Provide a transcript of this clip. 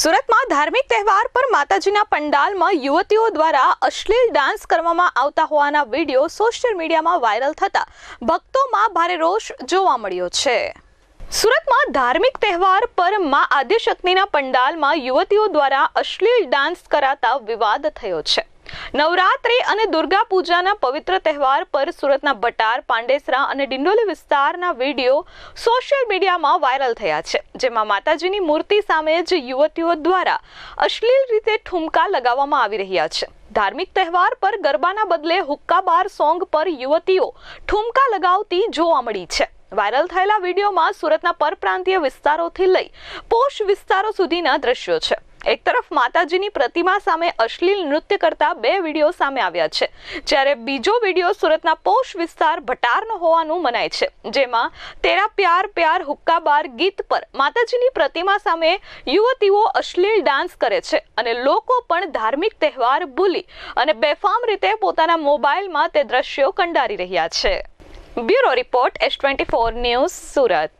સુરતમાં ધાર્મિક તહેવાર પર માતાજીના પંડાલમાં યુવતીઓ દ્વારા અશ્લીલ ડાન્સ કરવામાં આવતા હોવાના વીડિયો સોશિયલ મીડિયામાં વાયરલ થતા ભક્તોમાં ભારે રોષ જોવા મળ્યો છે. સુરતમાં ધાર્મિક તહેવાર પર મા આદ્યશક્તિના પંડાલમાં યુવતીઓ દ્વારા અશ્લીલ ડાન્સ કરાતા વિવાદ થયો છે. નવરાત્રિ અને દુર્ગા પૂજાના પવિત્ર તહેવાર પર સુરતના બટાર, પાંડેસરા અને ડિંડોલી વિસ્તારના વીડિયો સોશિયલ મીડિયામાં વાયરલ થયા છે, જેમાં માતાજીની મૂર્તિ સામે જ યુવતીઓ દ્વારા અશ્લીલ રીતે ઠુમકા લગાવવામાં આવી રહ્યા છે. ધાર્મિક તહેવાર પર ગરબાના બદલે હુક્કા બાર સોંગ પર યુવતીઓ ઠુમકા લગાવતી જોવા મળી છે. વાયરલ થયેલા વિડીયોમાં સુરતના પરપ્રાંતીય વિસ્તારોથી લઈ પોશ વિસ્તારો સુધીના દ્રશ્યો છે. એક તરફ માતાજીની પ્રતિમા સામે અશ્લીલ નૃત્ય કરતા બે વીડિયો સામે આવ્યા છે, જ્યારે બીજો વીડિયો સુરતના પોષ વિસ્તાર ભટારનો હોવાનું મનાય છે, જેમાં તેરા પ્યાર પ્યાર હુક્કા બાર ગીત પર માતાજીની પ્રતિમા સામે યુવતીઓ અશ્લીલ ડાન્સ કરે છે અને લોકો પણ ધાર્મિક તહેવાર ભૂલી અને બેફામ રીતે પોતાના મોબાઈલમાં તે દ્રશ્યો કંડારી રહ્યા છે. Bureau report S twenty four news Surat.